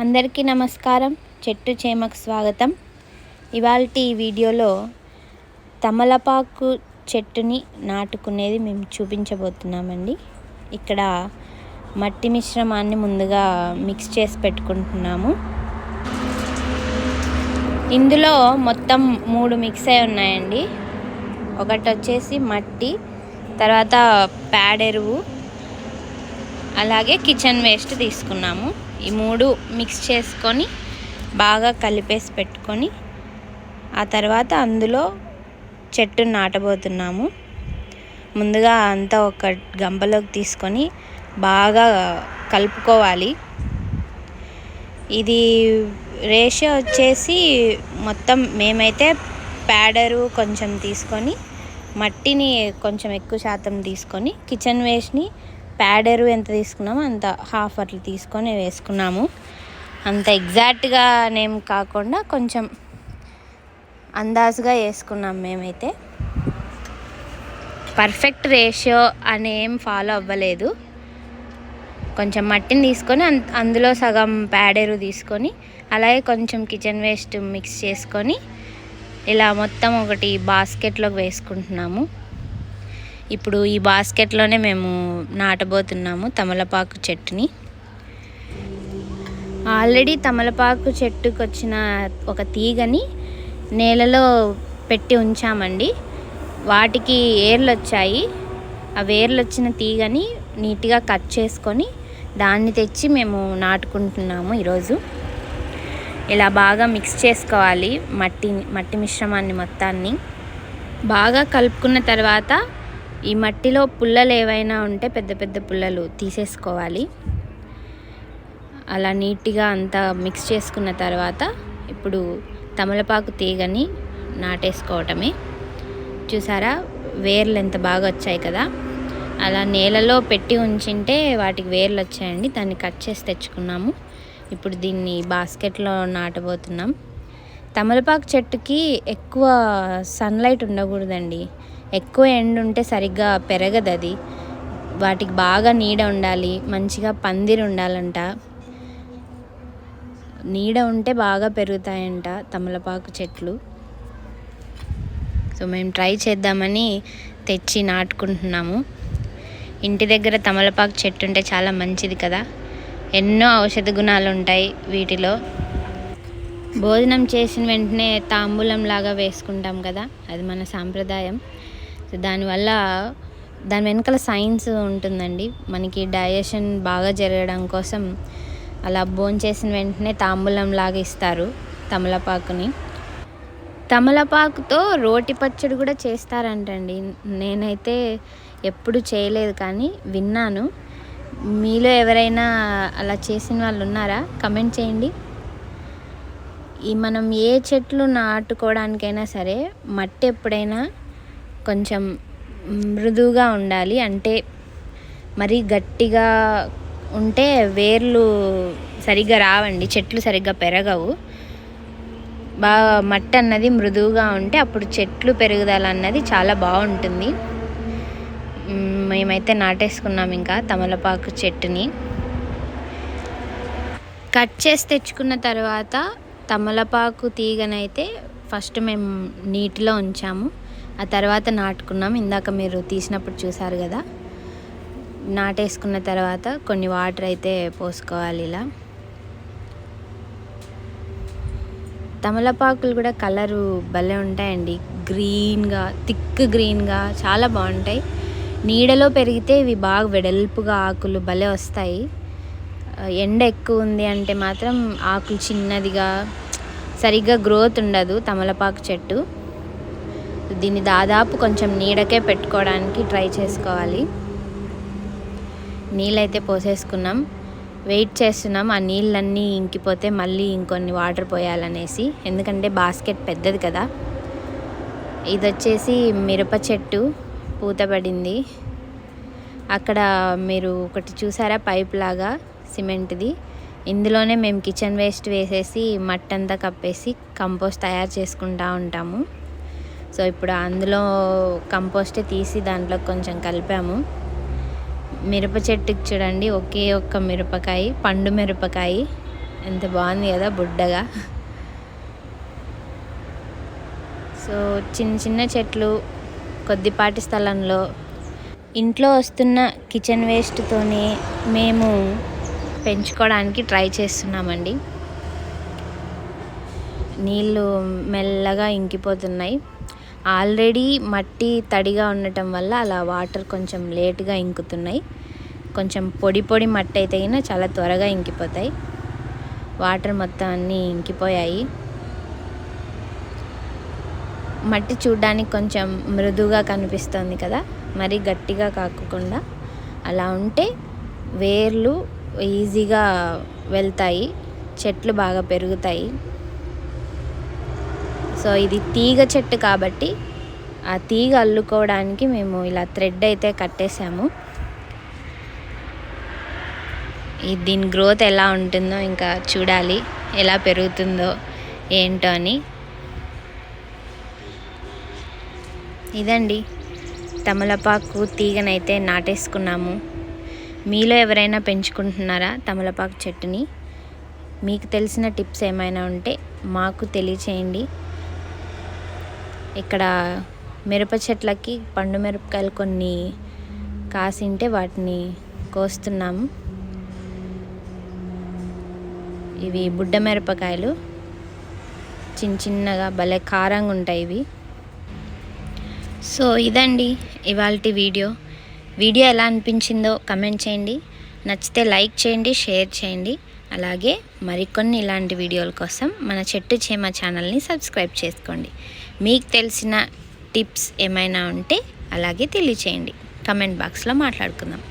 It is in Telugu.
అందరికీ నమస్కారం. చెట్టు చేమకు స్వాగతం. ఇవాళ ఈ వీడియోలో తమలపాకు చెట్టుని నాటుకునేది మేము చూపించబోతున్నామండి. ఇక్కడ మట్టి మిశ్రమాన్ని ముందుగా మిక్స్ చేసి పెట్టుకుంటున్నాము. ఇందులో మొత్తం మూడు మిక్స్ అయి ఉన్నాయండి. ఒకటి వచ్చేసి మట్టి తర్వాత పేడెరువు అలాగే కిచెన్ వేస్ట్ తీసుకున్నాము. ఈ మూడు మిక్స్ చేసుకొని బాగా కలిపేసి పెట్టుకొని ఆ తర్వాత అందులో చెట్టు నాటబోతున్నాము. ముందుగా అంతా ఒక గంపలోకి తీసుకొని బాగా కలుపుకోవాలి. ఇది రేషియో వచ్చేసి మొత్తం మేమైతే ప్యాడరు కొంచెం తీసుకొని మట్టిని కొంచెం ఎక్కువ శాతం తీసుకొని కిచెన్ వేస్ట్ని ప్యాడరు ఎంత తీసుకున్నామో అంత హాఫ్ అట్లా తీసుకొని వేసుకున్నాము. అంత ఎగ్జాక్ట్గా నేమ్ కాకుండా కొంచెం అందాజుగా వేసుకున్నాం మేమైతే. పర్ఫెక్ట్ రేషియో అని ఏం ఫాలో అవ్వలేదు. కొంచెం మట్టిని తీసుకొని అందులో సగం ప్యాడెరు తీసుకొని అలాగే కొంచెం కిచెన్ వేస్ట్ మిక్స్ చేసుకొని ఇలా మొత్తం ఒకటి బాస్కెట్లోకి వేసుకుంటున్నాము. ఇప్పుడు ఈ బాస్కెట్లోనే మేము నాటబోతున్నాము తమలపాకు చెట్టుని. ఆల్రెడీ తమలపాకు చెట్టుకు వచ్చిన ఒక తీగని నేలలో పెట్టి ఉంచామండి. వాటికి ఏర్లు వచ్చాయి ఆ వేర్లు వచ్చిన తీగని నీట్గా కట్ చేసుకొని దాన్ని తెచ్చి మేము నాటుకుంటున్నాము ఈరోజు. ఇలా బాగా మిక్స్ చేసుకోవాలి మట్టి మట్టి మిశ్రమాన్ని మొత్తాన్ని. బాగా కలుపుకున్న తర్వాత ఈ మట్టిలో పుల్లలు ఏవైనా ఉంటే పెద్ద పెద్ద పుల్లలు తీసేసుకోవాలి. అలా నీట్గా అంతా మిక్స్ చేసుకున్న తర్వాత ఇప్పుడు తమలపాకు తీగని నాటేసుకోవటమే. చూసారా? వేర్లు ఎంత బాగా వచ్చాయి కదా? అలా నేలలో పెట్టి ఉంచింటే వాటికి వేర్లు వచ్చాయండి. దాన్ని కట్ చేసి తెచ్చుకున్నాము. ఇప్పుడు దీన్ని బాస్కెట్లో నాటబోతున్నాం. తమలపాకు చెట్టుకి ఎక్కువ సన్లైట్ ఉండకూడదండి. ఎక్కువ ఎండ ఉంటే సరిగ్గా పెరగదు అది. వాటికి బాగా నీడ ఉండాలి మంచిగా పందిరి ఉండాలంట. నీడ ఉంటే బాగా పెరుగుతాయంట తమలపాకు చెట్లు. సో మేము ట్రై చేద్దామని తెచ్చి నాటుకుంటున్నాము. ఇంటి దగ్గర తమలపాకు చెట్టు ఉంటే చాలా మంచిది కదా. ఎన్నో ఔషధ గుణాలు ఉంటాయి వీటిలో. భోజనం చేసిన వెంటనే తాంబూలం లాగా వేసుకుంటాం కదా అది మన సాంప్రదాయం. దానివల్ల దాని వెనకాల సైన్స్ ఉంటుందండి. మనకి డైజెషన్ బాగా జరగడం కోసం అలా చేసిన వెంటనే తాంబూలం లాగా ఇస్తారు తమలపాకుని. తమలపాకుతో రోటి పచ్చడి కూడా చేస్తారంటండి. నేనైతే ఎప్పుడు చేయలేదు కానీ విన్నాను. మీలో ఎవరైనా అలా చేసిన వాళ్ళు ఉన్నారా? కమెంట్ చేయండి. ఈ మనం ఏ చెట్లు నాటుకోవడానికైనా సరే మట్టి ఎప్పుడైనా కొంచెం మృదువుగా ఉండాలి. అంటే మరీ గట్టిగా ఉంటే వేర్లు సరిగ్గా రావండి. చెట్లు సరిగ్గా పెరగవు. బాగా మట్టి అన్నది మృదువుగా ఉంటే అప్పుడు చెట్లు పెరుగుదల అన్నది చాలా బాగుంటుంది. మేమైతే నాటేసుకున్నాం ఇంకా తమలపాకు చెట్టుని. కట్ చేసి తెచ్చుకున్న తర్వాత తమలపాకు తీగనైతే ఫస్ట్ మేము నీటిలో ఉంచాము. ఆ తర్వాత నాటుకున్నాం. ఇందాక మీరు తీసినప్పుడు చూసారు కదా. నాటేసుకున్న తర్వాత కొన్ని వాటర్ అయితే పోసుకోవాలి ఇలా. తమలపాకులు కూడా కలరు భలే ఉంటాయండి. గ్రీన్గా థిక్ గ్రీన్గా చాలా బాగుంటాయి. నీడలో పెరిగితే ఇవి బాగా వెడల్పుగా ఆకులు భలే వస్తాయి. ఎండ ఎక్కువ ఉంది అంటే మాత్రం ఆకులు చిన్నదిగా సరిగ్గా గ్రోత్ ఉండదు తమలపాకు చెట్టు. దీన్ని దాదాపు కొంచెం నీడకే పెట్టుకోవడానికి ట్రై చేసుకోవాలి. నీళ్ళైతే పోసేసుకున్నాం. వెయిట్ చేస్తున్నాం. ఆ నీళ్ళన్నీ ఇంకిపోతే మళ్ళీ ఇంకొన్ని వాటర్ పోయాలనేసి. ఎందుకంటే బాస్కెట్ పెద్దది కదా. ఇది వచ్చేసి మిరప చెట్టు పూత పడింది. అక్కడ మీరు ఒకటి చూసారా? పైప్ లాగా సిమెంట్ది. ఇందులోనే మేము కిచెన్ వేస్ట్ వేసేసి మట్టంతా కప్పేసి కంపోస్ట్ తయారు చేసుకుంటూ ఉంటాము. సో ఇప్పుడు అందులో కంపోస్ట్ తీసి దాంట్లో కొంచెం కలిపాము. మిరప చెట్టుకి చూడండి ఒకే ఒక్క మిరపకాయ పండు మిరపకాయ. ఎంత బాగుంది కదా బుడ్డగా. సో చిన్న చిన్న చెట్లు కొద్దిపాటి స్థలంలో. ఇంట్లో వస్తున్న కిచెన్ వేస్ట్తోనే మేము పెంచుకోవడానికి ట్రై చేస్తున్నామండి. నీళ్ళు మెల్లగా ఇంకిపోతున్నాయి. ఆల్రెడీ మట్టి తడిగా ఉండటం వల్ల అలా వాటర్ కొంచెం లేట్గా ఇంకుతున్నాయి. కొంచెం పొడి పొడి మట్టి అయితే అయినా చాలా త్వరగా ఇంకిపోతాయి. వాటర్ మొత్తం అన్నీ ఇంకిపోయాయి. మట్టి చూడ్డానికి కొంచెం మృదువుగా కనిపిస్తుంది కదా? మరి గట్టిగా కాకుండా అలా ఉంటే వేర్లు ఈజీగా వెళ్తాయి. చెట్లు బాగా పెరుగుతాయి. సో ఇది తీగ చెట్టు కాబట్టి ఆ తీగ అల్లుకోవడానికి మేము ఇలా థ్రెడ్ అయితే కట్టేసాము దీని గ్రోత్ ఎలా ఉంటుందో ఇంకా చూడాలి. ఎలా పెరుగుతుందో ఏంటో అని. ఇదండి. తమలపాకు తీగనైతే నాటేసుకున్నాము. మీలో ఎవరైనా పెంచుకుంటున్నారా తమలపాకు చెట్టుని? మీకు తెలిసిన టిప్స్ ఏమైనా ఉంటే మాకు తెలియచేయండి. ఇక్కడ మిరప చెట్లకి పండు మిరపకాయలు కొన్ని కాసింటే వాటిని కోస్తున్నాము. ఇవి బుడ్డ మిరపకాయలు. చిన్న చిన్నగా భలే కారంగా ఉంటాయి ఇవి. సో ఇదండి ఇవాళ వీడియో. వీడియో ఎలా అనిపించిందో కమెంట్ చేయండి. నచ్చితే లైక్ చేయండి షేర్ చేయండి. అలాగే మరికొన్ని ఇలాంటి వీడియోల కోసం మన చెట్టు చేమ ఛానల్ని సబ్స్క్రైబ్ చేసుకోండి. మీకు తెలిసిన టిప్స్ ఏమైనా ఉంటే అలాగే తెలియచేయండి. కమెంట్ బాక్స్లో మాట్లాడుకుందాం.